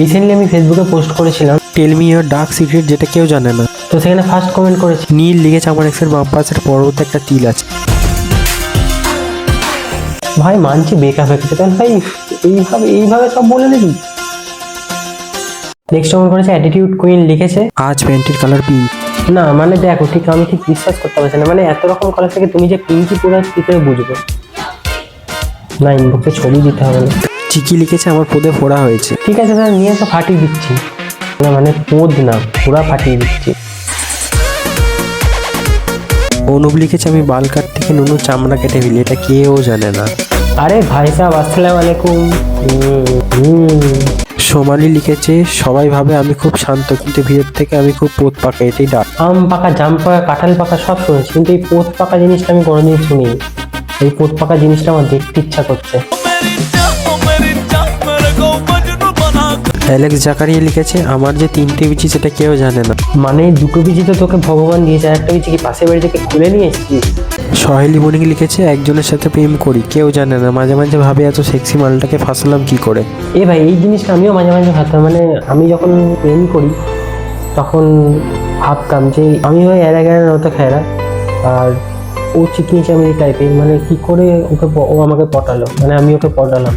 Recently আমি ফেসবুকে post করেছিলাম। Tell me your dark secret যেটা কেউ জানে না। তো সেখানে ফার্স্ট কমেন্ট করেছি। নীল লিখেছে আমার এক্সের বাম পাশের পর্বতে একটা তিল আছে। ভাই মানছি বেকআপ হয়ে গেছে। তখন ভাই এইভাবে এইভাবে সব বলে দিবি? নেক্সট কমেন্ট করেছে অ্যাটিটিউড কুইন লিখেছে। আজ প্যান্টের কালার পিঙ্ক না মানে দেখো ঠিক আমি ঠিক বিশ্বাস করতে পারছি না। মানে এত রকম কালার থেকে তুমি যে পিঙ্কি পুরো কী করে বুঝব। না ইনবক্সে ছবি দিতে হবে না। চিকি লিখেছে আমার পদে ফোড়া হয়েছে। ঠিক আছে স্যার নিয়ে এসে ফাটিয়ে দিচ্ছি। না মানে পোদ না পুরা ফাটিয়ে দিচ্ছি। অনুপ লিখেছে আমি বাল কাট থেকে নুনু চামড়া কেটে ফেলি এটা কেউ জানে না। আরে ভাই সাহেব আসসালামু আলাইকুম। সোমালি লিখেছে সবাই ভাবে আমি খুব শান্ত কিন্তু ভিতর থেকে আমি খুব পোত পাকা এটাই ডাক। আম পাকা জাম পাকা কাঁঠাল পাকা সব শুনেছি কিন্তু এই পোত পাকা জিনিসটা আমি কোনোদিন শুনিনি। এই পোত পাকা জিনিসটা আমার দেখতে ইচ্ছা করছে। অ্যালেক্স জাকারিয়া লিখেছে আমার যে তিনটে বিচি সেটা কেউ জানে না। মানে দুটো বিচি তো তোকে ভগবান দিয়েছে আর একটা বিচি কি পাশের বাড়ি থেকে খুলে নিয়ে এসেছিস? সহেলি মনিক লিখেছে একজনের সাথে প্রেম করি কেউ জানে না। মাঝে মাঝে ভাবে এত সেক্সি মালটাকে ফাঁসলাম কি করে? এ ভাই এই জিনিসটা আমিও মাঝে মাঝে ভাবতাম মানে আমি যখন প্রেম করি তখন ভাবতাম যে আমি ওই এরা গেরা নতো খেরা আর ও চিকনি চামিনি টাইপের মানে কি করে ওকে ও আমাকে পটালো মানে আমি ওকে পটালাম।